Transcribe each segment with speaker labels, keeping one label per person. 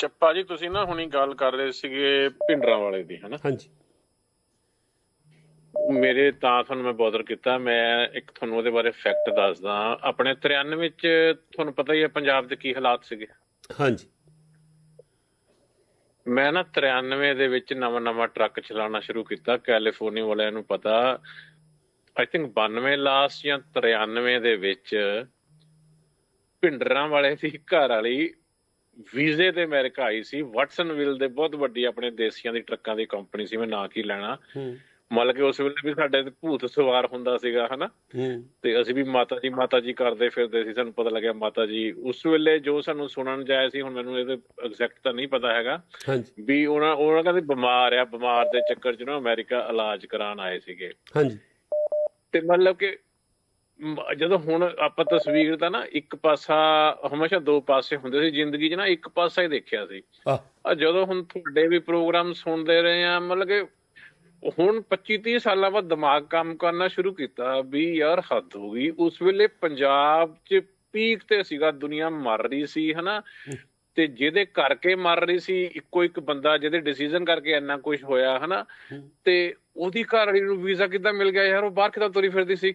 Speaker 1: ਅੱਛਾ ਭਾਜੀ ਤੁਸੀਂ ਨਾ ਹੁਣੀ ਗੱਲ ਕਰ ਰਹੇ ਸੀਗੇ ਭਿੰਡਰਾਂ ਵਾਲੇ ਦੀ ਹਨਾ?
Speaker 2: ਹਾਂਜੀ।
Speaker 1: ਮੇਰੇ ਤਾਂ ਤੁਹਾਨੂੰ ਮੈਂ ਬੋਦਰ ਕੀਤਾ ਮੈਂ ਇੱਕ ਤੁਹਾਨੂੰ ਉਹਦੇ ਬਾਰੇ ਫੈਕਟ ਦੱਸਦਾ। ਆਪਣੇ 93 ਵਿੱਚ ਤੁਹਾਨੂੰ ਪਤਾ ਹੀ ਹੈ ਪੰਜਾਬ ਦੇ ਕੀ ਹਾਲਾਤ ਸੀਗੇ?
Speaker 2: ਹਾਂਜੀ।
Speaker 1: ਮੈਂ ਨਾ 93 ਦੇ ਵਿੱਚ ਨਵਾਂ ਨਵਾਂ ਟਰੱਕ ਚਲਾਉਣਾ ਸ਼ੁਰੂ ਕੀਤਾ ਕੈਲੀਫੋਰਨੀਆ ਵਾਲਿਆਂ ਨੂੰ ਪਤਾ। ਆਈ ਥਿੰਕ 92 ਲਾਸਟ ਜਾਂ 93 ਦੇ ਵਿੱਚ ਭਿੰਡਰਾਂ ਵਾਲੇ ਦੀ ਘਰ ਵਾਲੀ ਵੀਜ਼ੇ ਤੇ ਅਮਰੀਕਾ ਆਈ ਸੀ ਵਾਟਸਨਵਿਲ ਦੇ ਬਹੁਤ ਵੱਡੀ ਆਪਣੇ ਦੇਸੀਆਂ ਦੀ ਟਰੱਕਾਂ ਦੀ ਕੰਪਨੀ ਸੀ ਮੈਂ ਨਾਂ ਕੀ ਲੈਣਾ।
Speaker 2: ਹੂੰ।
Speaker 1: ਮਤਲਬ ਕਿ ਉਸ ਵੇਲੇ ਵੀ ਸਾਡੇ ਤੇ ਭੂਤ ਸਵਾਰ ਹੁੰਦਾ ਸੀਗਾ ਹਨਾ? ਤੇ ਅਸੀਂ ਵੀ ਮਾਤਾ ਜੀ ਮਾਤਾ ਜੀ ਕਰਦੇ ਫਿਰਦੇ ਸੀ ਸਾਨੂੰ ਪਤਾ ਲੱਗਿਆ ਮਾਤਾ ਜੀ ਉਸ ਵੇਲੇ ਜੋ ਸਾਨੂੰ ਸੁਣਨ ਜਾਇਆ ਸੀ ਹੁਣ ਮੈਨੂੰ ਇਹਦੇ ਐਗਜ਼ੈਕਟ ਤਾਂ ਨਹੀਂ ਪਤਾ ਹੈਗਾ।
Speaker 2: ਹਾਂਜੀ।
Speaker 1: ਵੀ ਉਹਨਾਂ ਉਹਨਾਂ ਕਹਿੰਦੇ ਬਿਮਾਰ ਆ ਬਿਮਾਰ ਦੇ ਚੱਕਰ 'ਚ ਨਾ ਅਮਰੀਕਾ ਇਲਾਜ ਕਰਾਉਣ ਆਏ ਸੀਗੇ।
Speaker 2: ਹਾਂਜੀ।
Speaker 1: ਤੇ ਮਤਲਬ ਕਿ ਜਦੋਂ ਹੁਣ ਆਪਾਂ ਤਸਵੀਰ ਦਾ ਨਾ ਇੱਕ ਪਾਸਾ ਹਮੇਸ਼ਾ ਦੋ ਪਾਸੇ ਹੁੰਦੇ ਸੀ ਜ਼ਿੰਦਗੀ 'ਚ ਨਾ ਇੱਕ ਪਾਸਾ ਹੀ ਦੇਖਿਆ ਸੀ।
Speaker 2: ਆ
Speaker 1: ਆ ਜਦੋਂ ਹੁਣ ਤੁਹਾਡੇ ਵੀ ਪ੍ਰੋਗਰਾਮ ਸੁਣਦੇ ਰਹੇ ਆ ਮਤਲਬ ਕਿ ਹੁਣ 25 30 ਸਾਲਾਂ ਬਾਅਦ ਦਿਮਾਗ ਕੰਮ ਕਰਨਾ ਸ਼ੁਰੂ ਕੀਤਾ ਵੀ ਯਾਰ ਹੱਦ ਹੋ ਗਈ। ਉਸ ਵੇਲੇ ਪੰਜਾਬ 'ਚ ਪੀਕ ਤੇ ਸੀਗਾ ਦੁਨੀਆ ਮਰ ਰਹੀ ਸੀ ਹਨਾ? ਤੇ ਜਿਹਦੇ ਕਰਕੇ ਮਰ ਰਹੀ ਸੀ ਇੱਕੋ ਇੱਕ ਬੰਦਾ ਜਿਹਦੇ ਡਿਸੀਜਨ ਕਰਕੇ ਇੰਨਾ ਕੁਝ ਹੋਇਆ ਹਨਾ? ਤੇ ਉਹਦੀ ਘਰ ਵਾਲੀ ਨੂੰ ਵੀਜ਼ਾ ਕਿੱਦਾਂ ਮਿਲ ਗਿਆ? ਯਾਰ ਉਹ ਬਾਹਰ ਕਿੱਦਾਂ ਤੁਰੀ ਫਿਰਦੀ ਸੀ।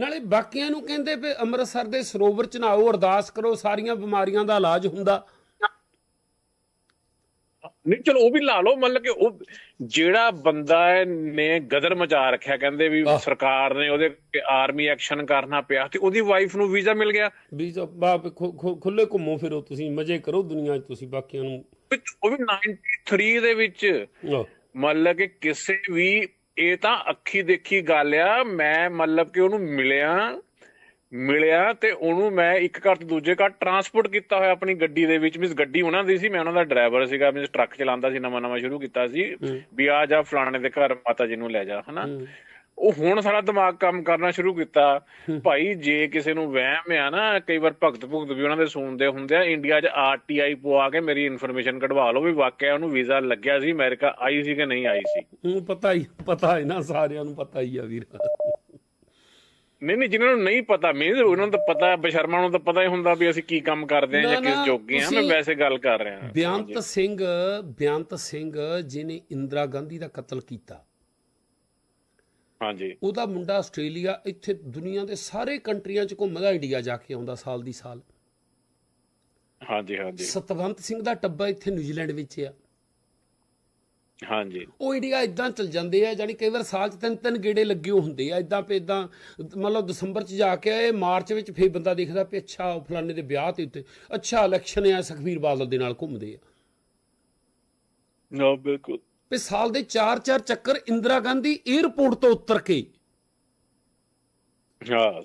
Speaker 2: ਨਾਲੇ ਬਾਕੀਆਂ ਨੂੰ ਕਹਿੰਦੇ ਵੀ ਅੰਮ੍ਰਿਤਸਰ ਦੇ ਸਰੋਵਰ ਚ ਨਹਾਓ ਅਰਦਾਸ ਕਰੋ ਸਾਰੀਆਂ ਬਿਮਾਰੀਆਂ ਦਾ ਇਲਾਜ ਹੁੰਦਾ।
Speaker 1: ਨਹੀਂ ਚਲੋ ਉਹ ਵੀ ਲਾ ਲਓ ਮਤਲਬ ਕਿ ਉਹ ਜਿਹੜਾ ਬੰਦਾ ਨੇ ਗਦਰ ਮਚਾ ਰੱਖਿਆ ਕਹਿੰਦੇ ਵੀ। ਸਰਕਾਰ ਨੇ ਉਹਦੇ ਆਰਮੀ ਐਕਸ਼ਨ ਕਰਨਾ ਪਿਆ ਤੇ ਉਹਦੀ ਵਾਈਫ ਨੂੰ ਵੀਜ਼ਾ ਮਿਲ ਗਿਆ।
Speaker 2: ਵੀ ਜੋ ਬਾਪ ਖੁੱਲੇ ਘੁੰਮੋ ਫਿਰੋ ਤੁਸੀਂ ਮਜ਼ੇ ਕਰੋ ਦੁਨੀਆ 'ਚ ਤੁਸੀਂ ਬਾਕੀਆਂ ਨੂੰ।
Speaker 1: ਉਹ ਵੀ 93 ਦੇ ਵਿੱਚ ਮਤਲਬ ਕਿ ਕਿਸੇ ਵੀ ਇਹ ਤਾਂ ਅੱਖੀ ਦੇਖੀ ਗੱਲ ਆ ਮੈਂ ਮਤਲਬ ਕਿ ਉਹਨੂੰ ਮਿਲਿਆ ਮਿਲਿਆ ਤੇ ਉਹਨੂੰ ਮੈਂ ਇੱਕ ਘਰ ਤੋਂ ਦੂਜੇ ਘਰ ਟਰਾਂਸਪੋਰਟ ਕੀਤਾ ਹੋਇਆ ਆਪਣੀ ਗੱਡੀ ਦੇ ਵਿੱਚ ਮਿਸ ਗੱਡੀ ਉਹਨਾਂ ਦੀ ਸੀ ਮੈਂ ਉਹਨਾਂ ਦਾ ਡਰਾਈਵਰ ਸੀਗਾ ਮਿਸ ਟਰੱਕ ਚਲਾਉਂਦਾ ਸੀ ਨਵਾਂ ਨਵਾਂ ਸ਼ੁਰੂ ਕੀਤਾ ਸੀ ਵੀ ਆ ਜਾ ਫਲਾਣੇ ਦੇ ਘਰ ਮਾਤਾ ਜੀ ਨੂੰ ਲੈ ਜਾ ਹਨਾ। ਉਹ ਹੁਣ ਸਾਡਾ ਦਿਮਾਗ ਕੰਮ ਕਰਨਾ ਸ਼ੁਰੂ ਕੀਤਾ। ਭਾਈ ਜੇ ਕਿਸੇ ਨੂੰ ਵਹਿਮ ਆ ਨਾ ਕਈ ਵਾਰ ਭਗਤ ਭੁਗਤ ਵੀ ਉਹਨਾਂ ਦੇ ਸੁਣਦੇ ਹੁੰਦੇ ਆ ਇੰਡੀਆ 'ਚ ਆਰਟੀਆਈ ਪਵਾ ਕੇ ਮੇਰੀ ਇਨਫੋਰਮੇਸ਼ਨ ਕਢਵਾ ਲਓ ਵੀ ਵਾਕਿਆ ਉਹਨੂੰ ਵੀਜ਼ਾ ਲੱਗਿਆ ਸੀ ਅਮਰੀਕਾ ਆਈ ਸੀ ਕਿ ਨਹੀਂ ਆਈ ਸੀ।
Speaker 2: ਹੁਣ ਪਤਾ ਹੀ ਪਤਾ ਹੈ ਨਾ ਸਾਰਿਆਂ ਨੂੰ ਪਤਾ ਹੀ ਆ ਵੀਰ।
Speaker 1: ਨਹੀਂ ਨਹੀਂ ਜਿਨ੍ਹਾਂ ਨੂੰ ਨਹੀਂ ਪਤਾ ਮੀਨਸ ਉਹਨਾਂ ਨੂੰ ਤਾਂ ਪਤਾ ਬਸ਼ਰਮਾ ਨੂੰ ਤਾਂ ਪਤਾ ਹੀ ਹੁੰਦਾ ਵੀ ਅਸੀਂ ਕੀ ਕੰਮ ਕਰਦੇ ਆ ਜਾਂ
Speaker 2: ਨਾ, ਨਾ,
Speaker 1: ਕਿਸ ਜੋਗੇ ਆ ਮੈਂ ਵੈਸੇ ਗੱਲ ਕਰ ਰਿਹਾ।
Speaker 2: ਬਿਆੰਤ ਸਿੰਘ ਬਿਆੰਤ ਸਿੰਘ ਜਿਨੇ ਇੰਦਰਾ ਗਾਂਧੀ ਦਾ ਕਤਲ ਕੀਤਾ।
Speaker 1: ਹਾਂਜੀ।
Speaker 2: ਉਹਦਾ ਮੁੰਡਾ ਆਸਟ੍ਰੇਲੀਆ ਇੱਥੇ ਦੁਨੀਆ ਦੇ ਸਾਰੇ ਕੰਟਰੀਆਂ 'ਚ ਘੁੰਮਦਾ ਇੰਡੀਆ ਜਾ ਕੇ ਆਉਂਦਾ ਸਾਲ ਦੀ ਸਾਲ।
Speaker 1: ਹਾਂਜੀ ਹਾਂਜੀ।
Speaker 2: ਸਤਵੰਤ ਸਿੰਘ ਦਾ ਟੱਬਾ ਇੱਥੇ ਨਿਊਜ਼ੀਲੈਂਡ ਵਿੱਚ ਆ।
Speaker 1: ਹਾਂਜੀ।
Speaker 2: ਉਹ ਇੰਡੀਆ ਇਦਾਂ ਚਲ ਜਾਂਦੇ ਆ ਜਾਨੀ ਕਈ ਵਾਰ ਸਾਲ 'ਚ ਤਿੰਨ ਤਿੰਨ ਗੇੜੇ ਲੱਗੇ ਹੁੰਦੇ ਆ। ਇਦਾਂ ਪੇ ਇਦਾਂ ਮਤਲਬ ਦਸੰਬਰ 'ਚ ਜਾ ਕੇ ਆਏ ਮਾਰਚ ਵਿੱਚ ਫੇਰ ਬੰਦਾ ਦੇਖਦਾ ਵੀ ਅੱਛਾ ਉਹ ਫਲਾਣੇ ਦੇ ਵਿਆਹ ਤੇ ਉੱਤੇ ਅੱਛਾ ਇਲੈਕਸ਼ਨ ਆ ਸੁਖਬੀਰ ਬਾਦਲ ਦੇ ਨਾਲ ਘੁੰਮਦੇ ਆ।
Speaker 1: ਨੋ ਬਿਲਕੁਲ।
Speaker 2: ਵੀ ਸਾਲ ਦੇ 4-4 ਚੱਕਰ ਇੰਦਰਾ ਗਾਂਧੀ 에ਅਰਪੋਰਟ ਤੋਂ ਉਤਰ ਕੇ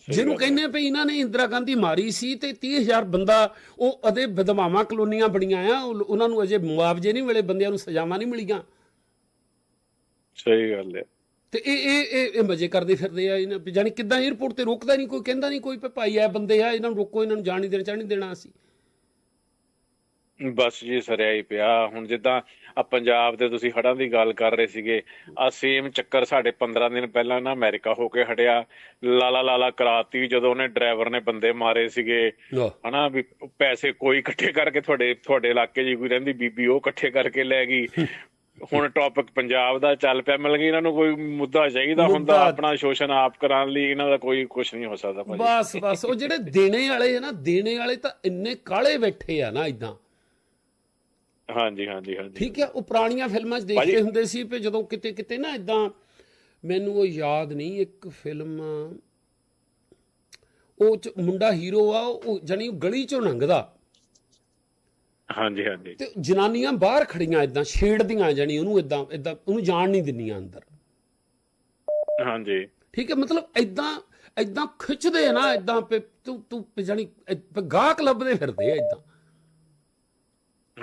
Speaker 2: ਜਿਹਨੂੰ। ਕਹਿੰਦੇ ਆ ਵੀ ਇਹਨਾਂ ਨੇ ਇੰਦਰਾ ਗਾਂਧੀ ਮਾਰੀ ਸੀ ਤੇ 30000 ਬੰਦਾ ਉਹ ਅਦੇ ਵਿਧਵਾਵਾਂ ਕਲੋਨੀਆਂ ਬਣੀਆਂ ਆ ਉਹ- ਉਹਨਾਂ ਨੂੰ ਅਜੇ ਮੁਆਵਜ਼ੇ ਨਹੀਂ ਮਿਲੇ ਬੰਦਿਆਂ ਨੂੰ ਸਜ਼ਾਵਾਂ ਨਹੀਂ ਮਿਲੀਆਂ।
Speaker 1: ਸਹੀ ਗੱਲ ਹੈ।
Speaker 2: ਤੇ ਇਹ ਇਹ ਇਹ ਇਹ ਮਜ਼ੇ ਕਰਦੇ ਫਿਰਦੇ ਆ ਇਹਨਾਂ ਜਾਨੀ ਕਿੱਦਾਂ 에ਅਰਪੋਰਟ ਤੇ ਰੋਕਦਾ ਨਹੀਂ ਕੋਈ ਕਹਿੰਦਾ ਨਹੀਂ ਕੋਈ ਭਾਈ ਆ ਬੰਦੇ ਆ ਇਹਨਾਂ ਨੂੰ ਰੋਕੋ ਇਹਨਾਂ ਨੂੰ ਜਾਣ ਨਹੀਂ ਦੇਣਾ ਨਹੀਂ ਦੇਣਾ ਅਸੀਂ।
Speaker 1: ਬਸ ਜੀ ਸਰਿਆ ਹੀ ਪਿਆ। ਹੁਣ ਜਿੱਦਾਂ ਆ ਪੰਜਾਬ ਦੇ ਤੁਸੀਂ ਹੜਾਂ ਦੀ ਗੱਲ ਕਰ ਰਹੇ ਸੀਗੇ ਆ ਸੇਮ ਚੱਕਰ ਸਾਡੇ 15 ਦਿਨ ਪਹਿਲਾਂ ਨਾ ਅਮਰੀਕਾ ਹੋ ਕੇ ਹਟਿਆ। ਲਾਲਾ ਲਾਲਾ ਕਰਾਤੀ ਜਦੋਂ ਉਹਨੇ ਡਰਾਈਵਰ ਨੇ ਬੰਦੇ ਮਾਰੇ ਸੀਗੇ। ਹਨਾ ਵੀ ਪੈਸੇ ਕੋਈ ਇਕੱਠੇ ਕਰਕੇ ਤੁਹਾਡੇ ਤੁਹਾਡੇ ਇਲਾਕੇ 'ਚ ਕੋਈ ਰਹਿੰਦੀ ਬੀਬੀ ਉਹ ਇਕੱਠੇ ਕਰਕੇ ਲੈ ਗਈ। ਹੁਣ ਟੌਪਿਕ ਪੰਜਾਬ ਦਾ ਚੱਲ ਪਿਆ। ਮਿਲ ਗਈ ਇਹਨਾਂ ਨੂੰ ਕੋਈ ਮੁੱਦਾ ਚਾਹੀਦਾ ਹੁੰਦਾ ਆਪਣਾ ਸ਼ੋਸ਼ਣ ਆਪ ਕਰਾਉਣ ਲਈ ਇਹਨਾਂ ਦਾ ਕੋਈ ਕੁਝ ਨਹੀਂ ਹੋ ਸਕਦਾ ਭਾਜੀ।
Speaker 2: ਬਸ ਬਸ। ਉਹ ਜਿਹੜੇ ਦੇਣੇ ਵਾਲੇ ਨਾ ਦੇਣੇ ਵਾਲੇ ਤਾਂ ਇੰਨੇ ਕਾਲੇ ਬੈਠੇ ਆ ਨਾ ਇਦਾਂ
Speaker 1: ਹਾਂਜੀ ਹਾਂਜੀ ਹਾਂਜੀ।
Speaker 2: ਠੀਕ ਹੈ ਉਹ ਪੁਰਾਣੀਆਂ ਫਿਲਮਾਂ 'ਚ ਦੇਖਦੇ ਹੁੰਦੇ ਸੀ ਵੀ ਜਦੋਂ ਕਿਤੇ ਕਿਤੇ ਨਾ ਇਦਾਂ ਮੈਨੂੰ ਉਹ ਯਾਦ ਨਹੀਂ ਇੱਕ ਫਿਲਮ ਉਹ ਚ ਮੁੰਡਾ ਹੀਰੋ ਆ ਉਹ ਜਾਨੀ ਗਲੀ ਚੋਂ ਲੰਘਦਾ।
Speaker 1: ਹਾਂਜੀ ਹਾਂਜੀ।
Speaker 2: ਤੇ ਜਨਾਨੀਆਂ ਬਾਹਰ ਖੜੀਆਂ ਇਦਾਂ ਛੇੜਦੀਆਂ ਜਾਨੀ ਉਹਨੂੰ ਇਦਾਂ ਇਦਾਂ ਉਹਨੂੰ ਜਾਣ ਨਹੀਂ ਦਿੰਦੀਆਂ ਅੰਦਰ।
Speaker 1: ਹਾਂਜੀ।
Speaker 2: ਠੀਕ ਹੈ ਮਤਲਬ ਇਦਾਂ ਇਦਾਂ ਖਿੱਚਦੇ ਨਾ ਇਦਾਂ ਤੂੰ ਤੂੰ ਜਾਨੀ ਗਾਹਕ ਲੱਭਦੇ ਫਿਰਦੇ ਆ ਇਦਾਂ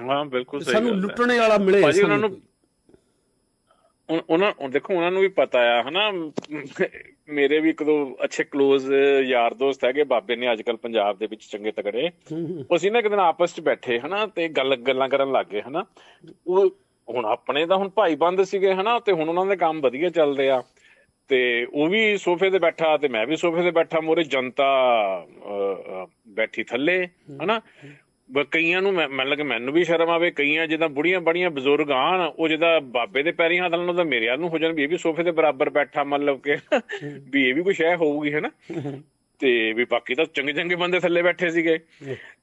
Speaker 1: ਹਾਂ ਬਿਲਕੁਲ ਸਹੀ
Speaker 2: ਸਾਨੂੰ। ਲੁੱਟਣੇ ਵਾਲਾ ਮਿਲੇ
Speaker 1: ਭਾਜੀ ਉਹਨਾਂ ਨੂੰ- ਉਹਨਾਂ ਉਹ ਦੇਖੋ ਉਹਨਾਂ ਨੂੰ ਵੀ ਪਤਾ ਆ ਹਨਾ? ਮੇਰੇ ਵੀ ਇੱਕ ਦੋ ਅੱਛੇ ক্লোਜ਼ ਯਾਰ ਦੋਸਤ ਹੈਗੇ ਬਾਬੇ ਨੇ ਅੱਜਕੱਲ ਪੰਜਾਬ ਦੇ ਵਿੱਚ ਚੰਗੇ ਤਗੜੇ। ਅਸੀਂ ਨਾ ਇੱਕ ਦਿਨ ਆਪਸ ਚ ਬੈਠੇ ਹਨਾ? ਤੇ ਗੱਲ ਗੱਲਾਂ ਕਰਨ ਲੱਗ ਗਏ ਹਨਾ? ਉਹ ਹੁਣ ਆਪਣੇ ਤਾਂ ਹੁਣ ਭਾਈ ਬੰਦ ਸੀਗੇ ਹਨਾ? ਤੇ ਹੁਣ ਉਹਨਾਂ ਦੇ ਕੰਮ ਵਧੀਆ ਚੱਲਦੇ ਆ। ਤੇ ਉਹ ਵੀ ਸੋਫੇ ਤੇ ਬੈਠਾ ਤੇ ਮੈਂ ਵੀ ਸੋਫੇ ਤੇ ਬੈਠਾ ਮੋਰੇ ਜਨਤਾ ਬੈਠੀ ਥੱਲੇ ਹਨਾ? ਕਈਆਂ ਨੂੰ ਮੈਂ ਮੰਨ ਲਗਾ ਮੈਨੂੰ ਵੀ ਸ਼ਰਮ ਆਵੇ ਕਈਆਂ ਜਿੱਦਾਂ ਬੁੜੀਆਂ ਬੜੀਆਂ ਬਜ਼ੁਰਗ ਆਣ ਉਹ ਜਿਹਦਾ ਬਾਬੇ ਦੇ ਪੈਰੀਂ ਹੱਥ ਲਾਉਣ ਤਾਂ ਮੇਰੇ ਨੂੰ ਹੋ ਜਾਣ ਵੀ ਇਹ ਵੀ ਸੋਫੇ ਦੇ ਬਰਾਬਰ ਬੈਠਾ ਮਤਲਬ ਕਿ ਵੀ ਇਹ ਵੀ ਕੁਛ ਹੈ ਹੋਊਗੀ ਹੈ ਨਾ? ਤੇ ਵੀ ਬਾਕੀ ਤਾਂ ਚੰਗੇ ਚੰਗੇ ਬੰਦੇ ਥੱਲੇ ਬੈਠੇ ਸੀਗੇ।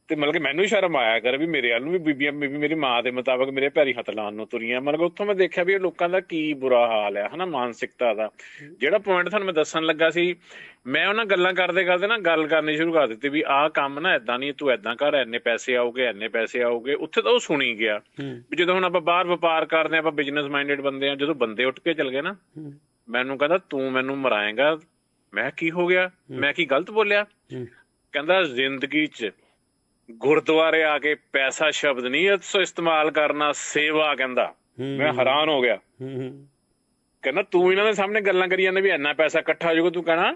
Speaker 1: ਤੇ ਮਤਲਬ ਕਿ ਮੈਨੂੰ ਹੀ ਸ਼ਰਮ ਆਇਆ ਕਰ ਵੀ ਮੇਰੇ ਵੱਲ ਨੂੰ ਵੀ ਬੀਬੀਆਂ ਵੀ ਮੇਰੀ ਮਾਂ ਦੇ ਮੁਤਾਬਕ ਮੇਰੇ ਪੈਰੀ ਹੱਥ ਲਾਉਣ ਨੂੰ ਤੁਰੀਆਂ। ਮਤਲਬ ਉੱਥੋਂ ਮੈਂ ਦੇਖਿਆ ਵੀ ਇਹ ਲੋਕਾਂ ਦਾ ਕੀ ਬੁਰਾ ਹਾਲ ਹੈ ਹਨਾ ਮਾਨਸਿਕਤਾ ਦਾ। ਜਿਹੜਾ ਪੁਆਇੰਟ ਤੁਹਾਨੂੰ ਮੈਂ ਦੱਸਣ ਲੱਗਾ ਸੀ ਮੈਂ ਉਹਨਾਂ ਗੱਲਾਂ ਕਰਦੇ ਕਰਦੇ ਨਾ ਗੱਲ ਕਰਨੀ ਸ਼ੁਰੂ ਕਰ ਦਿੱਤੀ ਵੀ ਆਹ ਕੰਮ ਨਾ ਐਦਾਂ ਨਹੀਂ ਤੂੰ ਐਦਾਂ ਕਰ ਐਨੇ ਪੈਸੇ ਆਉਗੇ ਐਨੇ ਪੈਸੇ ਆਉਗੇ। ਉੱਥੇ ਤਾਂ ਉਹ ਸੁਣੀ ਗਿਆ ਵੀ ਜਦੋਂ ਹੁਣ ਆਪਾਂ ਬਾਹਰ ਵਪਾਰ ਕਰਦੇ ਆਪਾਂ ਬਿਜ਼ਨਸ ਮਾਈਂਡਡ ਬੰਦੇ ਆ ਜਦੋਂ ਬੰਦੇ ਉੱਠ ਕੇ ਚਲ ਗਏ ਨਾ ਮੈਨੂੰ ਕਹਿੰਦਾ ਤੂੰ ਮੈਨੂੰ ਮਰਾਏਗਾ? ਮੈਂ ਕੀ ਹੋ ਗਿਆ? ਮੈਂ ਕੀ ਗਲਤ ਬੋਲਿਆ? ਕਹਿੰਦਾ ਜ਼ਿੰਦਗੀ 'ਚ ਗੁਰਦੁਆਰੇ ਆ ਕੇ ਪੈਸਾ ਸ਼ਬਦ ਨਹੀਂ ਇਸ ਇਸਤੇਮਾਲ ਕਰਨਾ ਸੇਵਾ ਕਹਿੰਦਾ। ਮੈਂ ਹੈਰਾਨ ਹੋ ਗਿਆ। ਕਹਿੰਦਾ ਤੂੰ ਇਹਨਾਂ ਦੇ ਸਾਹਮਣੇ ਗੱਲਾਂ ਕਰੀ ਜਾਂਦਾ ਵੀ ਇੰਨਾ ਪੈਸਾ ਇਕੱਠਾ ਹੋ ਜਾਊਗਾ ਤੂੰ ਕਹਣਾ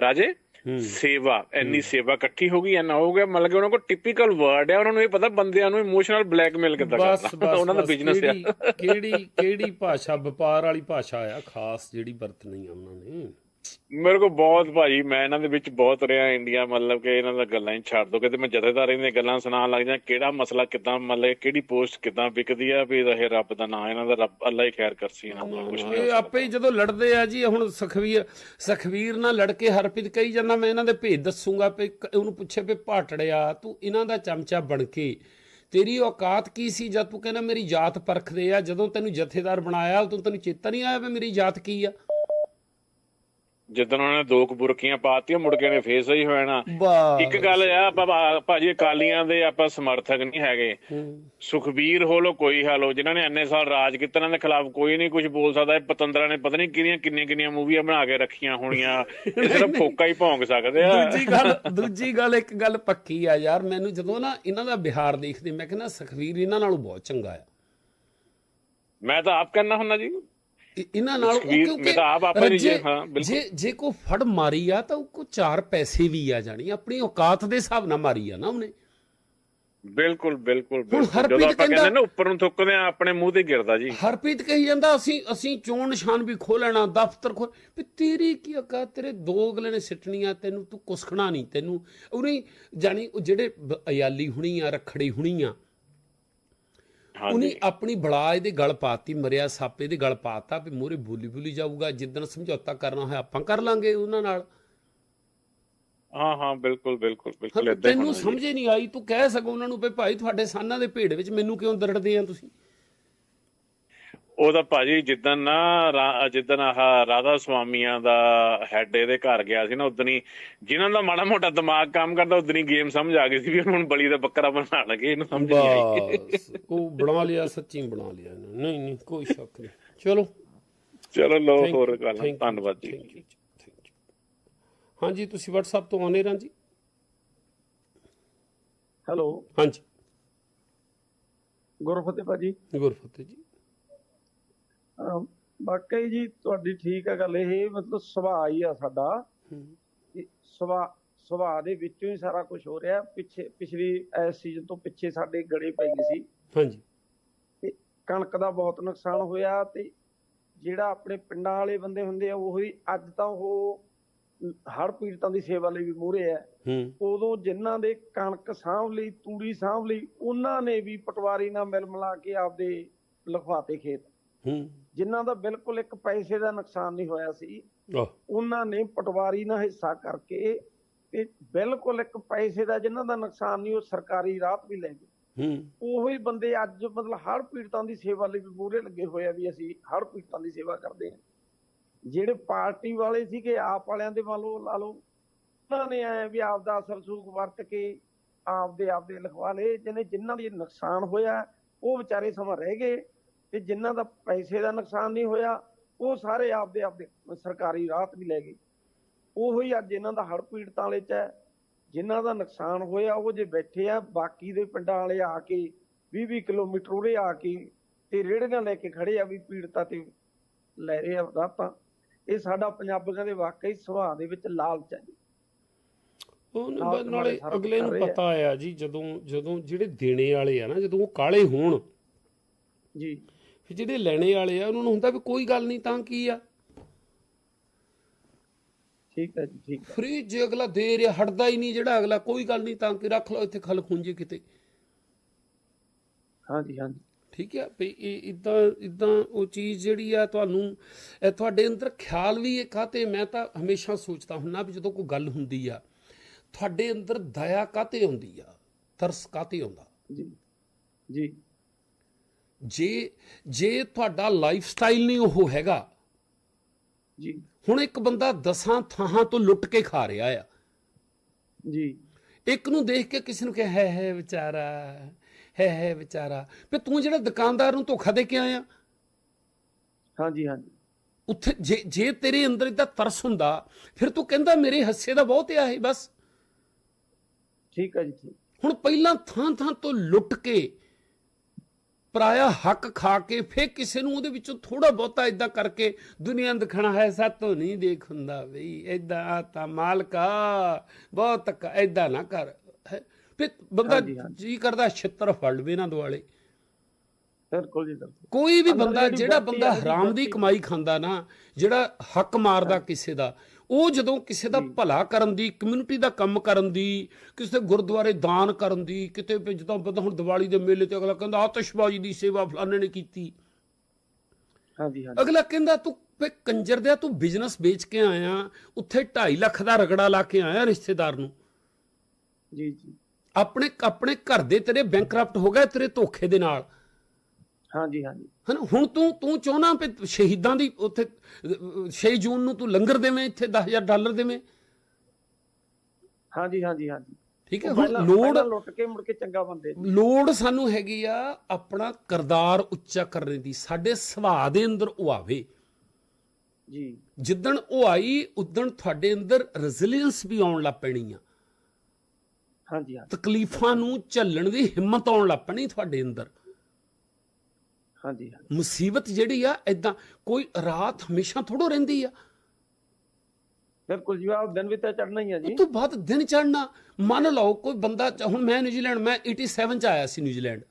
Speaker 1: ਰਾਜੇ ਸੇਵਾ ਇੰਨੀ ਸੇਵਾ ਇਕੱਠੀ ਹੋ ਗਈ ਇੰਨਾ ਹੋ ਗਿਆ ਮਤਲਬ ਕਿ ਉਹਨਾਂ ਕੋਲ ਟਿਪੀਕਲ ਵਰਡ ਹੈ ਉਹਨਾਂ ਨੂੰ ਇਹ ਪਤਾ ਬੰਦਿਆਂ ਨੂੰ ਇਮੋਸ਼ਨਲ ਬਲੈਕਮੇਲ ਕਿੱਦਾਂ
Speaker 2: ਬਸ
Speaker 1: ਕਰਨਾ। ਉਹਨਾਂ ਦਾ ਬਿਜ਼ਨਸ ਹੈ
Speaker 2: ਕਿਹੜੀ ਕਿਹੜੀ ਭਾਸ਼ਾ ਵਪਾਰ ਵਾਲੀ ਭਾਸ਼ਾ ਆ ਖਾਸ ਜਿਹੜੀ ਵਰਤਣੀ ਆ ਉਹਨਾਂ ਨੇ।
Speaker 1: ਮੇਰੇ ਕੋਲ ਬਹੁਤ ਭਾਜੀ ਮੈਂ ਇਹਨਾਂ ਦੇ ਵਿੱਚ ਬਹੁਤ ਰਿਹਾ ਇੰਡੀਆ ਮਤਲਬ ਕਿ ਇਹਨਾਂ ਦਾ ਗੱਲਾਂ ਹੀ ਛੱਡ ਦੋ ਕਿਤੇ ਮੈਂ ਜਥੇਦਾਰਾਂ ਦੀਆਂ ਗੱਲਾਂ ਸੁਣਾਉਣ ਲੱਗ ਜਾਂ ਕਿਹੜਾ ਮਸਲਾ ਕਿਦਾਂ ਮਤਲਬ ਕਿਹੜੀ ਪੋਸਟ ਕਿਦਾਂ ਵਿਕਦੀ ਆ ਵੀ ਇਹ ਰੱਬ ਦਾ ਨਾਮ ਇਹਨਾਂ ਦਾ ਰੱਬ ਅੱਲਾ ਹੀ ਖੈਰ ਕਰਸੀ ਇਹਨਾਂ ਦਾ ਕੁਝ ਨਹੀਂ
Speaker 2: ਆਪੇ ਹੀ ਜਦੋਂ ਲੜਦੇ ਆ ਜੀ ਹੁਣ ਸਖਵੀਰ ਸਖਵੀਰ ਨਾਲ ਲੜ ਕੇ ਹਰਪ੍ਰੀਤ ਕਹੀ ਜਾਂਦਾ ਮੈਂ ਇਹਨਾਂ ਦੇ ਭੇਦ ਦੱਸੂਗਾ ਵੀ ਕ- ਉਹਨੂੰ ਪੁੱਛੇ ਵੀ ਪਾਟੜਿਆ ਤੂੰ ਇਹਨਾਂ ਦਾ ਚਮਚਾ ਬਣ ਕੇ ਤੇਰੀ ਔਕਾਤ ਕੀ ਸੀ ਜਦ ਤੂੰ ਕਹਿੰਦਾ ਮੇਰੀ ਜਾਤ ਪਰਖਦੇ ਆ ਜਦੋਂ ਤੈਨੂੰ ਜਥੇਦਾਰ ਬਣਾਇਆ ਉਦੋਂ ਤੈਨੂੰ ਚੇਤਾ ਨਹੀਂ ਆਇਆ ਵੀ ਮੇਰੀ ਜਾਤ ਕੀ ਆ?
Speaker 1: ਜਿੱਦਣ ਉਹਨਾਂ ਨੇ ਦੋ ਕੁ ਬੁਰਕੀਆਂ ਪਾਤੀਆਂ ਮੁੜ ਕੇ ਨੇ ਫੇਸ ਹੀ ਹੋ ਜਾਣਾ।
Speaker 2: ਬਸ
Speaker 1: ਇੱਕ ਗੱਲ ਆ ਭਾਜੀ ਅਕਾਲੀਆਂ ਦੇ ਆਪਾਂ ਸਮਰਥਕ ਨਹੀਂ ਹੈਗੇ। ਸੁਖਬੀਰ ਹੋ ਲੋ ਕੋਈ ਹਾਲ ਹੋ ਜਿਨ੍ਹਾਂ ਨੇ ਇੰਨੇ ਸਾਲ ਰਾਜ ਕੀਤਾ ਇਹਨਾਂ ਦੇ ਖਿਲਾਫ ਕੋਈ ਨਹੀਂ ਕੁਝ ਬੋਲ ਸਕਦਾ। ਇਹ ਪਤੰਦਰਾਂ ਨੇ ਪਤਾ ਨਹੀਂ ਕਿੰਨੀਆਂ ਕਿੰਨੀਆਂ ਕਿੰਨੀਆਂ ਮੂਵੀਆਂ ਬਣਾ ਕੇ ਰੱਖੀਆਂ ਹੋਣੀਆਂ। ਇਹ ਸਿਰਫ ਫੋਕਾ ਹੀ ਭੌਂਕ ਸਕਦੇ ਆ।
Speaker 2: ਦੂਜੀ ਗੱਲ ਦੂਜੀ ਗੱਲ ਇੱਕ ਗੱਲ ਪੱਕੀ ਆ ਯਾਰ ਮੈਨੂੰ ਜਦੋਂ ਨਾ ਇਹਨਾਂ ਦਾ ਬਿਹਾਰ ਦੇਖਦੇ ਮੈਂ ਕਹਿੰਦਾ ਸਖਵੀਰ ਇਹਨਾਂ ਨਾਲੋਂ ਬਹੁਤ ਚੰਗਾ ਆ।
Speaker 1: ਮੈਂ ਤਾਂ ਆਪ ਕਹਿੰਦਾ ਹੁੰਨਾ ਜੀ।
Speaker 2: ਇਹਨਾਂ ਨਾਲ ਕਿਉਂਕਿ ਜੇ
Speaker 1: ਜੇ-
Speaker 2: ਕੋ ਫੜ ਮਾਰੀ ਆ ਤਾਂ ਉਹ ਕੋ ਚਾਰ ਪੈਸੇ ਵੀ ਆ ਜਾਣੀ ਆਪਣੀ ਔਕਾਤ ਦੇ ਹਿਸਾਬ ਨਾਲ ਮਾਰੀ ਆ ਨਾ ਉਹਨੇ।
Speaker 1: ਬਿਲਕੁਲ ਬਿਲਕੁਲ ਜਦੋਂ ਆਪਾਂ
Speaker 2: ਕਹਿੰਦਾ-
Speaker 1: ਨਾ ਉੱਪਰ ਨੂੰ ਥੁੱਕਦੇ ਆ ਆਪਣੇ ਮੂੰਹ ਤੇ ਗਿਰਦਾ ਜੀ।
Speaker 2: ਹਰਪ੍ਰੀਤ ਕਹੀ ਜਾਂਦਾ ਅਸੀਂ ਅਸੀਂ ਚੋਣ ਨਿਸ਼ਾਨ ਵੀ ਖੋਲਣਾ ਦਫ਼ਤਰ ਖੋਲ ਵੀ ਤੇਰੀ ਕੀ ਔਕਾਤ? ਤੇਰੇ ਦੋ ਅਗਲੇ ਨੇ ਸਿੱਟਣੀਆਂ ਤੈਨੂੰ ਤੂੰ ਕੁਸਖਣਾ ਨਹੀਂ ਤੈਨੂੰ ਉਹਨੇ ਜਾਣੀ ਉਹ ਜਿਹੜੇ ਅਯਾਲੀ ਹੁਣੀ ਆ ਰਖੜੀ ਹੁਣੀ ਆ ਉਹਨੇ ਆਪਣੀ ਬੜਾ ਇਹਦੇ ਗਲ ਪਾਤੀ ਮਰਿਆ ਸੱਪ ਇਹਦੇ ਗਲ ਪਾਤਾ ਵੀ ਮੂਹਰੇ ਬੋਲੀ ਬੋਲੀ ਜਾਊਗਾ ਜਿੱਦਣ ਸਮਝੌਤਾ ਕਰਨਾ ਹੋਇਆ ਆਪਾਂ ਕਰ ਲਾਂਗੇ ਉਹਨਾਂ ਨਾਲ।
Speaker 1: ਹਾਂ ਹਾਂ ਬਿਲਕੁਲ ਬਿਲਕੁਲ ਬਿਲਕੁਲ
Speaker 2: ਤੈਨੂੰ। ਸਮਝੇ ਨਹੀਂ ਆਈ ਤੂੰ ਕਹਿ ਸਕੋ ਉਹਨਾਂ ਨੂੰ ਵੀ ਭਾਈ ਤੁਹਾਡੇ ਸਾਨਾਂ ਦੇ ਭੇਡ ਵਿੱਚ ਮੈਨੂੰ ਕਿਉਂ ਦਰੜਦੇ ਆ ਤੁਸੀਂ?
Speaker 1: ਉਹਦਾ ਭਾਜੀ ਜਿੱਦਣ ਨਾ ਜਿੱਦਣ ਆਹ ਰਾਧਾ ਸੁਆਮੀਆਂ ਦਾ ਹੈੱਡ ਇਹਦੇ ਘਰ ਗਿਆ ਸੀ ਨਾ ਉਦਣ ਜਿਨ੍ਹਾਂ ਦਾ ਮਾੜਾ ਮੋਟਾ ਦਿਮਾਗ ਕੰਮ ਕਰਦਾ ਉਦਣ ਗੇਮ ਸਮਝ ਆ ਗਈ ਸੀ ਵੀ ਹੁਣ ਬਲੀ ਦਾ ਬੱਕਰਾ ਬਣਾ ਲਗੇ ਇਹਨੂੰ ਸਮਝ ਨਹੀਂ ਆਈ।
Speaker 2: ਉਹ ਬਣਾ ਲਿਆ ਸੱਚੀ ਬਣਾ ਲਿਆ। ਨਹੀਂ ਨਹੀਂ ਕੋਈ ਸ਼ੱਕ ਨਹੀਂ। ਚਲੋ।
Speaker 1: ਚਲੋ ਲੋ ਹੋਰ ਗੱਲ ਧੰਨਵਾਦ ਜੀ.
Speaker 2: ਹਾਂਜੀ ਤੁਸੀਂ WhatsApp ਤੋਂ ਆਨੇ ਰਾਂ ਜੀ
Speaker 3: ਹੈਲੋ
Speaker 2: ਹਾਂਜੀ।
Speaker 3: ਗੁਰਫਤਿਹ ਭਾਜੀ।
Speaker 2: ਗੁਰਫਤਿਹ ਜੀ।
Speaker 3: ਵਾਕਈ ਜੀ ਤੁਹਾਡੀ ਠੀਕ ਹੈ ਗੱਲ ਇਹ ਮਤਲਬ ਸੁਭਾਅ ਹੀ ਆ ਸਾਡਾ। ਸੁਭਾਅ ਸੁਭਾਅ ਦੇ ਵਿੱਚੋਂ ਹੀ ਸਾਰਾ ਕੁਝ ਹੋ ਰਿਹਾ। ਪਿੱਛੇ ਪਿਛਲੀ ਇਸ ਸੀਜ਼ਨ ਤੋਂ ਪਿੱਛੇ ਸਾਡੇ ਗੜੇ ਪੈ ਗਏ ਸੀ।
Speaker 2: ਹਾਂਜੀ।
Speaker 3: ਤੇ ਕਣਕ ਦਾ ਬਹੁਤ ਨੁਕਸਾਨ ਹੋਇਆ ਤੇ ਜਿਹੜਾ ਆਪਣੇ ਪਿੰਡਾਂ ਵਾਲੇ ਬੰਦੇ ਹੁੰਦੇ ਆ ਉਹੀ ਅੱਜ ਤਾਂ ਉਹ ਹੜ ਪੀੜਤਾਂ ਦੀ ਸੇਵਾ ਲਈ ਵੀ ਮੂਹਰੇ ਆ।
Speaker 2: ਹੂੰ।
Speaker 3: ਉਦੋਂ ਜਿਨ੍ਹਾਂ ਦੇ ਕਣਕ ਸਾਂਭ ਲਈ ਤੂੜੀ ਸਾਂਭ ਲਈ ਉਹਨਾਂ ਨੇ ਵੀ ਪਟਵਾਰੀ ਨਾਲ ਮਿਲ ਮਿਲਾ ਕੇ ਆਪਦੇ ਲਿਖਵਾਤੇ ਖੇਤ।
Speaker 2: ਹੂੰ।
Speaker 3: ਜਿਨ੍ਹਾਂ ਦਾ ਬਿਲਕੁਲ ਇੱਕ ਪੈਸੇ ਦਾ ਨੁਕਸਾਨ ਨਹੀਂ ਹੋਇਆ ਸੀ ਉਹਨਾਂ ਨੇ ਪਟਵਾਰੀ ਨਾਲ ਹਿੱਸਾ ਕਰਕੇ ਤੇ ਬਿਲਕੁਲ ਇੱਕ ਪੈਸੇ ਦਾ ਜਿਨ੍ਹਾਂ ਦਾ ਨੁਕਸਾਨ ਨਹੀਂ ਉਹ ਸਰਕਾਰੀ ਰਾਹਤ ਵੀ ਲੈ ਗਏ।
Speaker 2: ਹੂੰ।
Speaker 3: ਉਹੀ ਬੰਦੇ ਅੱਜ ਮਤਲਬ ਹੜ੍ਹ ਪੀੜਤਾਂ ਦੀ ਸੇਵਾ ਲਈ ਵੀ ਮੂਹਰੇ ਲੱਗੇ ਹੋਏ ਆ ਵੀ ਅਸੀਂ ਹੜ੍ਹ ਪੀੜਤਾਂ ਦੀ ਸੇਵਾ ਕਰਦੇ ਹਾਂ। ਜਿਹੜੇ ਪਾਰਟੀ ਵਾਲੇ ਸੀਗੇ ਆਪ ਵਾਲਿਆਂ ਦੇ ਵੱਲੋਂ ਲਾ ਲਓ ਉਹਨਾਂ ਨੇ ਆਏ ਵੀ ਆਪ ਦਾ ਅਸਰ ਸੂਖ ਵਰਤ ਕੇ ਆਪਦੇ ਆਪਦੇ ਲਿਖਵਾ ਲਏ ਜਿਹਨੇ ਜਿਨ੍ਹਾਂ ਦੀ ਨੁਕਸਾਨ ਹੋਇਆ ਉਹ ਵਿਚਾਰੇ ਸਮਾਂ ਰਹਿ ਗਏ। ਤੇ ਜਿਨ੍ਹਾਂ ਦਾ ਪੈਸੇ ਦਾ ਨੁਕਸਾਨ ਨਹੀਂ ਹੋਇਆ ਉਹ ਸਾਰੇ ਆਪਦੇ ਆਪਦੇ ਸਰਕਾਰੀ ਰਾਹਤ ਵੀ ਲੈ ਗਏ। ਉਹੋ ਹੀ ਅੱਜ ਇਹਨਾਂ ਦਾ ਹੜ੍ਹ ਪੀੜਤਾਂ ਵਾਲੇ ਚ ਹੈ। ਜਿਨ੍ਹਾਂ ਦਾ ਨੁਕਸਾਨ ਹੋਇਆ ਉਹ ਜੇ ਬੈਠੇ ਆ ਬਾਕੀ ਦੇ ਪਿੰਡਾਂ ਵਾਲੇ ਆ ਕੇ 20-20 ਕਿਲੋਮੀਟਰ ਉਰੇ ਆ ਕੇ ਤੇ ਰੇੜੀਆਂ ਲੈ ਕੇ ਖੜੇ ਆ ਵੀ ਪੀੜਤਾਂ ਤੇ ਲੈ ਰਹੇ ਆ ਰਾਤਾਂ। ਇਹ ਸਾਡਾ ਪੰਜਾਬੀਆਂ ਦੇ ਵਾਕਈ ਸੁਭਾਅ ਦੇ ਵਿੱਚ ਲਾਲਚ ਹੈ ਜੀ।
Speaker 2: ਉਹ
Speaker 3: ਨਾਲ-
Speaker 2: ਨਾਲੇ
Speaker 3: ਨਾਲੇ
Speaker 2: ਅਗਲੇ ਨੂੰ। ਪਤਾ ਆ ਜੀ ਜਦੋਂ ਜਦੋਂ ਜਿਹੜੇ ਦੇਣੇ ਵਾਲੇ ਆ ਨਾ ਜਦੋਂ ਉਹ ਕਾਲੇ ਹੋਣ
Speaker 3: ਜੀ।
Speaker 2: ਫਿਰ ਜਿਹੜੇ ਲੈਣੇ ਵਾਲੇ ਆ ਉਹਨਾਂ ਨੂੰ ਹੁੰਦਾ ਵੀ ਕੋਈ ਗੱਲ ਨਹੀਂ ਤਾਂ ਕੀ ਆ?
Speaker 3: ਠੀਕ ਹੈ ਜੀ ਠੀਕ
Speaker 2: ਫ੍ਰੀ ਜੇ ਅਗਲਾ ਦੇ ਰਿਹਾ ਹਟਦਾ ਹੀ ਨਹੀਂ ਜਿਹੜਾ ਅਗਲਾ ਕੋਈ ਗੱਲ ਨਹੀਂ ਤਾਂ ਕਿ ਰੱਖ ਲਓ ਇੱਥੇ ਖਲ ਖੁੰਝੇ ਕਿਤੇ
Speaker 3: ਹਾਂਜੀ ਹਾਂਜੀ
Speaker 2: ਠੀਕ ਹੈ ਵੀ ਇਹ ਇਦਾਂ ਇਦਾਂ ਉਹ ਚੀਜ਼ ਜਿਹੜੀ ਆ ਤੁਹਾਨੂੰ ਇਹ ਤੁਹਾਡੇ ਅੰਦਰ ਖਿਆਲ ਵੀ ਇਹ ਕਾਤੇ ਮੈਂ ਤਾਂ ਹਮੇਸ਼ਾ ਸੋਚਦਾ ਹੁੰਨਾ ਵੀ ਜਦੋਂ ਕੋਈ ਗੱਲ ਹੁੰਦੀ ਆ ਤੁਹਾਡੇ ਅੰਦਰ ਦਇਆ ਕਾਤੇ ਆਉਂਦੀ ਆ? ਤਰਸ ਕਾਤੇ ਆਉਂਦਾ?
Speaker 3: ਜੀ ਜੀ।
Speaker 2: ਜੇ ਜੇ ਤੁਹਾਡਾ ਲਾਈਫ ਸਟਾਈਲ ਨਹੀਂ ਉਹ ਹੈਗਾ
Speaker 3: ਜੀ।
Speaker 2: ਹੁਣ ਇੱਕ ਬੰਦਾ ਦਸਾਂ ਥਾਂ ਤੋਂ ਲੁੱਟ ਕੇ ਖਾ ਰਿਹਾ ਆ।
Speaker 3: ਜੀ।
Speaker 2: ਇੱਕ ਨੂੰ ਦੇਖ ਕੇ ਕਿਸੇ ਨੂੰ ਕਹੇ ਹੈ ਹੈ ਵਿਚਾਰਾ ਹੈ ਹੈ ਵਿਚਾਰਾ। ਵੀ ਤੂੰ ਜਿਹੜਾ ਦੁਕਾਨਦਾਰ ਨੂੰ ਧੋਖਾ ਦੇ ਕੇ ਆਇਆ।
Speaker 3: ਹਾਂਜੀ ਹਾਂਜੀ।
Speaker 2: ਉੱਥੇ ਜੇ ਜੇ ਤੇਰੇ ਅੰਦਰ ਇਦਾਂ ਤਰਸ ਹੁੰਦਾ ਫਿਰ ਤੂੰ ਕਹਿੰਦਾ ਮੇਰੇ ਹਿੱਸੇ ਦਾ ਬਹੁਤ ਆ ਇਹ ਬਸ।
Speaker 3: ਠੀਕ ਹੈ ਜੀ
Speaker 2: ਹੁਣ ਪਹਿਲਾਂ ਥਾਂ ਥਾਂ ਤੋਂ ਲੁੱਟ ਕੇ ਪਰਾਇਆ ਹੱਕ ਖਾ ਕੇ ਫਿਰ ਕਿਸੇ ਨੂੰ ਉਹਦੇ ਵਿੱਚੋਂ ਥੋੜਾ ਬਹੁਤਾ ਇਦਾਂ ਕਰਕੇ ਦੁਨੀਆ ਦਿਖਣਾ ਹੈ ਸਾਤੋਂ ਨਹੀਂ ਦੇਖ ਹੁੰਦਾ ਬਈ ਇਦਾਂ ਤਾਂ ਮਾਲਕਾ ਬਹੁਤ ਤੱਕ ਇਦਾਂ ਨਾ ਕਰ। ਫਿਰ ਬੰਦਾ। ਜੀ ਕਰਦਾ ਛਿੱਤਰ ਫੜ ਲਵੇ ਨਾ ਦੁਆਲੇ
Speaker 3: ਬਿਲਕੁਲ ਜੀ ਬਿਲਕੁਲ
Speaker 2: ਕੋਈ ਵੀ ਬੰਦਾ
Speaker 3: ਜਿਹੜੀ
Speaker 2: ਬੰਦਾ ਹਰਾਮ ਦੀ ਕਮਾਈ ਖਾਂਦਾ ਨਾ ਜਿਹੜਾ ਹੱਕ ਮਾਰਦਾ ਕਿਸੇ ਦਾ ਉਹ ਜਦੋਂ ਕਿਸੇ ਦਾ। ਭਲਾ ਕਰਨ ਦੀ ਕਮਿਊਨਿਟੀ ਦਾ ਕੰਮ ਕਰਨ ਦੀ ਕਿਸੇ ਗੁਰਦੁਆਰੇ ਦਾਨ ਕਰਨ ਦੀ ਕਿਤੇ ਵੀ ਜਦੋਂ ਬੰਦਾ ਹੁਣ ਦੀਵਾਲੀ ਦੇ ਮੇਲੇ ਤੇ ਅਗਲਾ ਕਹਿੰਦਾ ਆਤਿਸ਼ਬਾਜ਼ੀ ਦੀ ਸੇਵਾ ਫਲਾਣੇ ਨੇ ਕੀਤੀ।
Speaker 3: ਹਾਂਜੀ ਹਾਂਜੀ।
Speaker 2: ਅਗਲਾ ਕਹਿੰਦਾ ਤੂੰ ਵੇ ਕੰਜਰ ਦਿਆ ਤੂੰ ਬਿਜ਼ਨਸ ਵੇਚ ਕੇ ਆਇਆ ਉੱਥੇ 2.5 ਲੱਖ ਦਾ ਰਗੜਾ ਲਾ ਕੇ ਆਇਆ ਰਿਸ਼ਤੇਦਾਰ ਨੂੰ।
Speaker 3: ਜੀ ਜੀ।
Speaker 2: ਆਪਣੇ ਆਪਣੇ ਘਰ ਦੇ ਤੇਰੇ ਬੈਂਕਰਪਟ ਹੋ ਗਏ ਤੇਰੇ ਧੋਖੇ ਦੇ ਨਾਲ।
Speaker 3: ਹਾਂਜੀ ਹਾਂਜੀ।
Speaker 2: ਹਨਾ ਹੁਣ ਤੂੰ ਤੂੰ ਚਾਹਨਾ ਵੀ ਸ਼ਹੀਦਾਂ ਦੀ ਉੱਥੇ 6 ਜੂਨ ਨੂੰ ਤੂੰ ਲੰਗਰ ਦੇਵੇਂ ਇੱਥੇ 10000 ਡਾਲਰ ਦੇਵੇਂ?
Speaker 3: ਹਾਂਜੀ ਹਾਂਜੀ ਹਾਂਜੀ।
Speaker 2: ਠੀਕ ਹੈ ਹੁਣ ਲੋੜ
Speaker 3: ਲੁੱਟ ਕੇ ਮੁੜ ਕੇ ਚੰਗਾ ਬੰਦੇ
Speaker 2: ਲੋੜ ਸਾਨੂੰ ਹੈਗੀ ਆ ਆਪਣਾ ਕਰਦਾਰ ਉੱਚਾ ਕਰਨ ਦੀ ਸਾਡੇ ਸੁਭਾਅ ਦੇ ਅੰਦਰ ਉਹ ਆਵੇ।
Speaker 3: ਜੀ।
Speaker 2: ਜਿੱਦਣ ਉਹ ਆਈ ਉਦਣ ਤੁਹਾਡੇ ਅੰਦਰ ਰੈਜ਼ਿਲੀਅੰਸ ਵੀ ਆਉਣ ਲੱਗ ਪੈਣੀ ਆ।
Speaker 3: ਹਾਂਜੀ ਹਾਂਜੀ।
Speaker 2: ਤਕਲੀਫਾਂ ਨੂੰ ਝੱਲਣ ਦੀ ਹਿੰਮਤ ਆਉਣ ਲੱਗ ਪੈਣੀ ਤੁਹਾਡੇ ਅੰਦਰ।
Speaker 3: ਹਾਂਜੀ।
Speaker 2: ਮੁਸੀਬਤ ਜਿਹੜੀ ਆ ਐਦਾਂ ਕੋਈ ਰਾਤ ਹਮੇਸ਼ਾ ਥੋੜੋ ਰਹਿੰਦੀ ਆ।
Speaker 3: ਬਿਲਕੁਲ ਜੀ ਆਹ ਦਿਨ ਵੀ ਤਾਂ ਚੜਨਾ ਹੀ ਆ ਜੀ।
Speaker 2: ਤੋਂ ਬਾਅਦ ਦਿਨ ਚੜਨਾ ਮੰਨ ਲਓ ਕੋਈ ਬੰਦਾ ਹੁਣ ਮੈਂ ਨਿਊਜ਼ੀਲੈਂਡ ਮੈਂ 87 ਚ ਆਇਆ ਸੀ ਨਿਊਜ਼ੀਲੈਂਡ।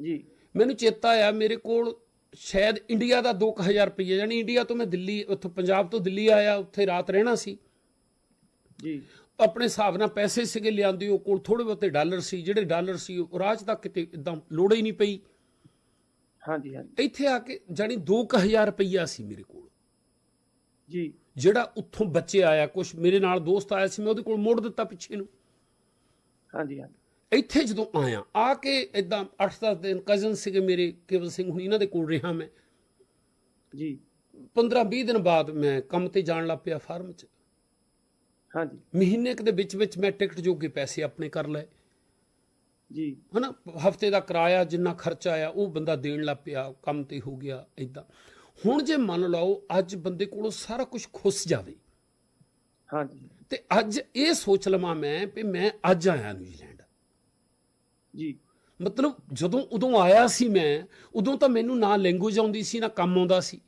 Speaker 3: ਜੀ।
Speaker 2: ਮੈਨੂੰ ਚੇਤਾ ਆਇਆ ਮੇਰੇ ਕੋਲ ਸ਼ਾਇਦ ਇੰਡੀਆ ਦਾ 2000 ਰੁਪਏ ਯਾਨੀ ਇੰਡੀਆ ਤੋਂ ਮੈਂ ਦਿੱਲੀ ਉੱਥੋਂ ਪੰਜਾਬ ਤੋਂ ਦਿੱਲੀ ਆਇਆ ਉੱਥੇ ਰਾਤ ਰਹਿਣਾ ਸੀ।
Speaker 3: ਜੀ।
Speaker 2: ਆਪਣੇ ਹਿਸਾਬ ਨਾਲ ਪੈਸੇ ਸੀਗੇ ਲਿਆਂਦੇ ਉਹ ਕੋਲ ਥੋੜੇ ਬਹੁਤੇ ਡਾਲਰ ਸੀ ਜਿਹੜੇ ਡਾਲਰ ਸੀ ਉਹ ਰਾਜ ਤੱਕ ਕਿਤੇ ਇਦਾਂ ਲੋੜ ਹੀ ਨਹੀਂ ਪਈ।
Speaker 3: ਹਾਂਜੀ ਹਾਂਜੀ।
Speaker 2: ਇੱਥੇ ਆ ਕੇ ਜਾਨੀ 2000 ਰੁਪਈਆ ਸੀ ਮੇਰੇ ਕੋਲ।
Speaker 3: ਜੀ।
Speaker 2: ਜਿਹੜਾ ਉੱਥੋਂ ਬੱਚੇ ਆਇਆ ਕੁਝ ਮੇਰੇ ਨਾਲ ਦੋਸਤ ਆਇਆ ਸੀ ਮੈਂ ਉਹਦੇ ਕੋਲ ਮੋੜ ਦਿੱਤਾ ਪਿੱਛੇ ਨੂੰ।
Speaker 3: ਹਾਂਜੀ ਹਾਂਜੀ।
Speaker 2: ਇੱਥੇ ਜਦੋਂ ਆਇਆ ਆ ਕੇ ਇਦਾਂ 8-10 ਦਿਨ ਕਜ਼ਨ ਸੀਗੇ ਮੇਰੇ ਕੇਵਲ ਸਿੰਘ ਹੁਣ ਇਹਨਾਂ ਦੇ ਕੋਲ ਰਿਹਾ ਮੈਂ।
Speaker 3: ਜੀ।
Speaker 2: 15-20 ਦਿਨ ਬਾਅਦ ਮੈਂ ਕੰਮ ਤੇ ਜਾਣ ਲੱਗ ਪਿਆ ਫਾਰਮ 'ਚ।
Speaker 3: ਹਾਂਜੀ।
Speaker 2: ਮਹੀਨੇ ਕੁ ਦੇ ਵਿੱਚ ਵਿੱਚ ਮੈਂ ਟਿਕਟ ਜੋਗੇ ਪੈਸੇ ਆਪਣੇ ਕਰ ਲਏ।
Speaker 3: ਜੀ।
Speaker 2: ਹਨਾ? ਹਫ਼ਤੇ ਦਾ ਕਿਰਾਇਆ ਜਿੰਨਾ ਖਰਚਾ ਆਇਆ ਉਹ ਬੰਦਾ ਦੇਣ ਲੱਗ ਪਿਆ ਕੰਮ ਤੇ ਹੋ ਗਿਆ ਇਦਾਂ ਹੁਣ ਜੇ ਮੰਨ ਲਓ ਅੱਜ ਬੰਦੇ ਕੋਲੋਂ ਸਾਰਾ ਕੁਝ ਖੁੱਸ ਜਾਵੇ।
Speaker 3: ਹਾਂਜੀ।
Speaker 2: ਤੇ ਅੱਜ ਇਹ ਸੋਚ ਲਵਾਂ ਮੈਂ ਵੀ ਮੈਂ ਅੱਜ ਆਇਆ ਨਿਊਜ਼ੀਲੈਂਡ।
Speaker 3: ਜੀ।
Speaker 2: ਮਤਲਬ ਜਦੋਂ ਉਦੋਂ ਆਇਆ ਸੀ ਮੈਂ ਉਦੋਂ ਤਾਂ ਮੈਨੂੰ ਨਾ ਲੈਂਗੁਏਜ ਆਉਂਦੀ ਸੀ ਨਾ ਕੰਮ ਆਉਂਦਾ ਸੀ।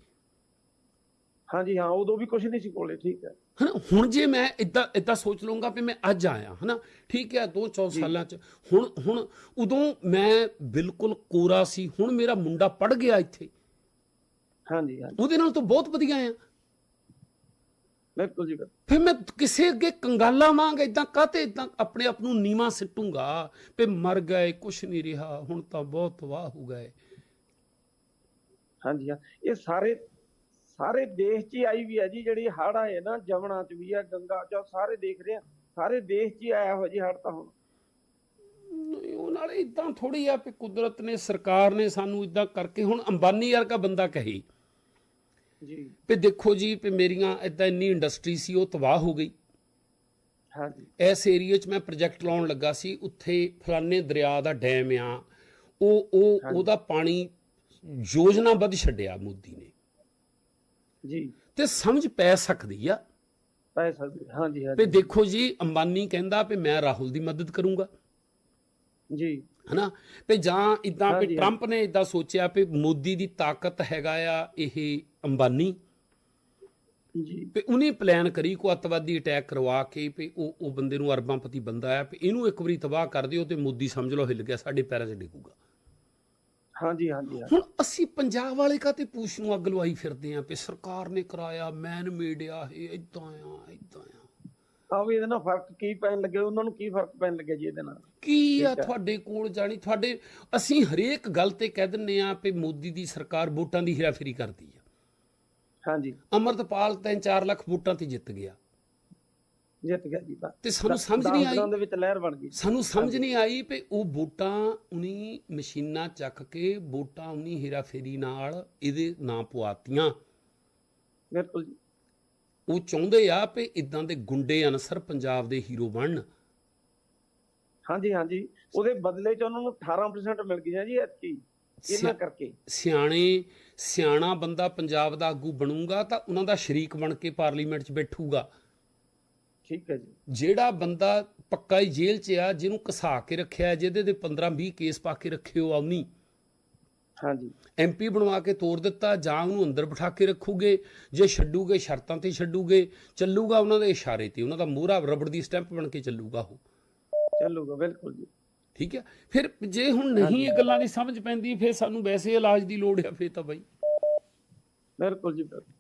Speaker 3: ਹਾਂਜੀ ਹਾਂ ਉਦੋਂ ਵੀ ਕੁਝ ਨਹੀਂ ਸੀ ਕੋਲੇ ਠੀਕ ਹੈ।
Speaker 2: ਹਨਾ? ਹੁਣ ਜੇ ਮੈਂ ਇਦਾਂ ਇਦਾਂ ਸੋਚ ਲਵਾਂਗਾ ਵੀ ਮੈਂ ਅੱਜ ਆਇਆ ਹਨਾ? ਠੀਕ ਹੈ ਦੋ ਚੌ ਸਾਲਾਂ ਚ। ਹੁਣ ਹੁਣ ਉਦੋਂ ਮੈਂ ਬਿਲਕੁਲ ਕੋਰਾ ਸੀ। ਹੁਣ ਮੇਰਾ ਮੁੰਡਾ ਪੜ ਗਿਆ ਇੱਥੇ।
Speaker 3: ਹਾਂਜੀ ਹਾਂਜੀ।
Speaker 2: ਉਹਦੇ ਨਾਲ ਤਾਂ ਬਹੁਤ ਵਧੀਆ ਆ
Speaker 3: ਬਿਲਕੁਲ ਜੀ।
Speaker 2: ਫਿਰ ਮੈਂ ਕਿਸੇ ਅੱਗੇ ਕੰਗਾਲਾ ਵਾਂਗ ਇਦਾਂ ਕਾਤੇ ਇਦਾਂ ਆਪਣੇ ਆਪ ਨੂੰ ਨੀਵਾ ਸਿੱਟੂੰਗਾ ਵੀ ਮਰ ਗਏ ਕੁਛ ਨਹੀਂ ਰਿਹਾ ਹੁਣ ਤਾਂ ਬਹੁਤ ਵਾਹ ਹੋ ਗਏ।
Speaker 3: ਹਾਂਜੀ ਹਾਂ। ਇਹ ਸਾਰੇ ਸਾਰੇ ਦੇਸ਼ 'ਚ ਆਈ ਵੀ ਹੈ ਜੀ ਜਿਹੜੀ ਹੜ੍ਹ ਆਏ ਨਾ ਜਮਨਾ 'ਚ ਵੀ ਹੈ ਗੰਗਾ 'ਚ ਸਾਰੇ ਦੇਖ ਰਹੇ ਆ। ਸਾਰੇ ਦੇਸ਼ 'ਚ ਹੀ ਆਇਆ ਹੋ ਜੀ ਹੜ੍ਹ ਤਾਂ ਹੁਣ।
Speaker 2: ਉਹ ਨਾਲ ਇਦਾਂ ਥੋੜੀ ਆ ਵੀ ਕੁਦਰਤ ਨੇ ਸਰਕਾਰ ਨੇ ਸਾਨੂੰ ਇਦਾਂ ਕਰਕੇ ਹੁਣ ਅੰਬਾਨੀ ਵਰਗਾ ਬੰਦਾ ਕਹੇ।
Speaker 3: ਜੀ।
Speaker 2: ਵੀ ਦੇਖੋ ਜੀ ਵੀ ਮੇਰੀਆਂ ਇਦਾਂ ਇੰਨੀ ਇੰਡਸਟਰੀ ਸੀ ਉਹ ਤਬਾਹ ਹੋ ਗਈ।
Speaker 3: ਹਾਂਜੀ।
Speaker 2: ਇਸ ਏਰੀਆ 'ਚ ਮੈਂ ਪ੍ਰੋਜੈਕਟ ਲਾਉਣ ਲੱਗਾ ਸੀ ਉੱਥੇ ਫਲਾਣੇ ਦਰਿਆ ਦਾ ਡੈਮ ਆ। ਉਹ ਉਹ। ਉਹਦਾ ਪਾਣੀ ਯੋਜਨਾਬੱਧ ਛੱਡਿਆ ਮੋਦੀ ਨੇ।
Speaker 3: ਜੀ।
Speaker 2: ਤੇ ਸਮਝ ਪੈ ਸਕਦੀ ਆ।
Speaker 3: ਪੈ ਸਕਦੇ ਹਾਂਜੀ ਹਾਂਜੀ।
Speaker 2: ਦੇਖੋ ਜੀ ਅੰਬਾਨੀ ਕਹਿੰਦਾ ਵੀ ਮੈਂ ਰਾਹੁਲ ਦੀ ਮਦਦ ਕਰੂੰਗਾ।
Speaker 3: ਜੀ।
Speaker 2: ਹਨਾ? ਵੀ ਜਾਂ ਇਦਾਂ ਵੀ ਟਰੰਪ ਨੇ ਇਦਾਂ ਸੋਚਿਆ ਵੀ ਮੋਦੀ ਦੀ ਤਾਕਤ ਹੈਗਾ ਆ ਇਹ ਅੰਬਾਨੀ।
Speaker 3: ਜੀ।
Speaker 2: ਵੀ ਉਹਨੇ ਪਲਾਨ ਕਰੀ ਕੋ ਅੱਤਵਾਦੀ ਅਟੈਕ ਕਰਵਾ ਕੇ ਵੀ ਉਹ ਉਹ ਬੰਦੇ ਨੂੰ ਅਰਬਾਂਪਤੀ ਬੰਦਾ ਆ ਵੀ ਇਹਨੂੰ ਇੱਕ ਵਾਰੀ ਤਬਾਹ ਕਰ ਦਿਓ ਤੇ ਮੋਦੀ ਸਮਝ ਲਓ ਹਿੱਲ ਗਿਆ ਸਾਡੇ ਪੈਰਾਂ 'ਚ ਡਿੱਗੂਗਾ।
Speaker 3: ਹਾਂਜੀ ਹਾਂਜੀ।
Speaker 2: ਹੁਣ ਅਸੀਂ ਪੰਜਾਬ ਵਾਲੇ ਕਾਤੇ ਪੂਛ ਨੂੰ ਅੱਗ ਲਵਾਈ ਫਿਰਦੇ ਆਂ ਵੀ ਸਰਕਾਰ ਨੇ ਕਰਾਇਆ ਮੈਨ ਮੀਡੀਆ ਇਹ ਇਦਾਂ ਆ ਇਦਾਂ ਆ।
Speaker 3: ਆ ਵੀ ਇਹਦੇ ਨਾਲ ਫ਼ਰਕ ਕੀ ਪੈਣ ਲੱਗੇ ਉਹਨਾਂ ਨੂੰ ਕੀ ਫ਼ਰਕ ਪੈਣ ਲੱਗਿਆ ਜੀ ਇਹਦੇ ਨਾਲ?
Speaker 2: ਕੀ ਆ। ਤੁਹਾਡੇ ਕੋਲ ਜਾਣੀ ਤੁਹਾਡੇ ਅਸੀਂ ਹਰੇਕ ਗੱਲ ਤੇ ਕਹਿ ਦਿੰਨੇ ਆ ਕਿ ਮੋਦੀ ਦੀ ਸਰਕਾਰ ਵੋਟਾਂ ਦੀ ਹੇਰਾਫੇਰੀ ਕਰਦੀ ਆ।
Speaker 3: ਹਾਂਜੀ।
Speaker 2: ਅਮਰਤਪਾਲ 3-4 ਲੱਖ ਵੋਟਾਂ ਤੇ ਜਿੱਤ ਗਿਆ।
Speaker 3: ਜਿੱਤ ਗਿਆ ਜੀ ਤਾਂ
Speaker 2: ਤੇ ਸਾਨੂੰ ਸਮਝ ਨਹੀਂ ਆਈ।
Speaker 3: ਦੇ ਵਿੱਚ ਲਹਿਰ ਬਣ ਗਈ
Speaker 2: ਸਾਨੂੰ ਸਮਝ ਨਹੀਂ ਆਈ ਵੀ ਉਹ ਵੋਟਾਂ ਉਨੀ ਮਸ਼ੀਨਾਂ ਚੱਕ ਕੇ ਵੋਟਾਂ ਉਨੀ ਹੇਰਾਫੇਰੀ ਨਾਲ ਇਹਦੇ ਨਾਂ ਪਵਾਤੀਆਂ।
Speaker 3: ਬਿਲਕੁਲ ਜੀ।
Speaker 2: ਉਹ ਚਾਹੁੰਦੇ ਆ ਵੀ ਇਦਾਂ ਦੇ ਗੁੰਡੇ ਅਨਸਰ ਪੰਜਾਬ ਦੇ ਹੀਰੋ ਬਣਨ।
Speaker 3: ਹਾਂਜੀ ਹਾਂਜੀ। ਉਹਦੇ ਬਦਲੇ ਚ ਉਹਨਾਂ ਨੂੰ 18% ਮਿਲ ਗਈਆਂ ਜੀ ਐਤਕੀ ਇਹਨਾਂ ਕਰਕੇ।
Speaker 2: ਸਿਆਣੇ ਸਿਆਣਾ ਬੰਦਾ ਪੰਜਾਬ ਦਾ ਆਗੂ ਬਣੂਗਾ ਤਾਂ ਉਹਨਾਂ ਦਾ ਸ਼ਰੀਕ ਬਣ ਕੇ ਪਾਰਲੀਮੈਂਟ 'ਚ ਬੈਠੂਗਾ।
Speaker 3: ਠੀਕ ਹੈ ਜੀ।
Speaker 2: ਜਿਹੜਾ ਬੰਦਾ ਪੱਕਾ ਹੀ ਜੇਲ੍ਹ 'ਚ ਆ ਜਿਹਨੂੰ ਕਸਾ ਕੇ ਰੱਖਿਆ ਜਿਹਦੇ ਦੇ 15-20 ਕੇਸ ਪਾ ਕੇ ਰੱਖੇ ਹੋ ਆਉਣੀ
Speaker 3: ਹਾਂਜੀ।
Speaker 2: ਐਮਪੀ ਬਣਵਾ ਕੇ ਤੋੜ ਦਿੱਤਾ ਜਾਂ ਉਹਨੂੰ ਅੰਦਰ ਬਿਠਾ ਕੇ ਰੱਖੂਗੇ ਜੇ ਛੱਡੂਗੇ ਸ਼ਰਤਾਂ ਤੇ ਛੱਡੂਗੇ ਚੱਲੂਗਾ ਉਹਨਾਂ ਦੇ ਇਸ਼ਾਰੇ ਤੇ। ਉਹਨਾਂ ਦਾ ਮੋਹਰਾ ਰਬੜ ਦੀ ਸਟੈਂਪ ਬਣ ਕੇ ਚੱਲੂਗਾ ਉਹ।
Speaker 3: ਚੱਲੂਗਾ ਬਿਲਕੁਲ ਜੀ।
Speaker 2: ਠੀਕ ਹੈ? ਫਿਰ ਜੇ ਹੁਣ ਨਹੀਂ ਇਹ ਗੱਲਾਂ ਦੀ ਸਮਝ ਪੈਂਦੀ ਫਿਰ ਸਾਨੂੰ ਵੈਸੇ ਇਲਾਜ ਦੀ ਲੋੜ ਹੈ ਫਿਰ ਤਾਂ ਬਾਈ।
Speaker 3: ਬਿਲਕੁਲ ਜੀ ਬਿਲਕੁਲ।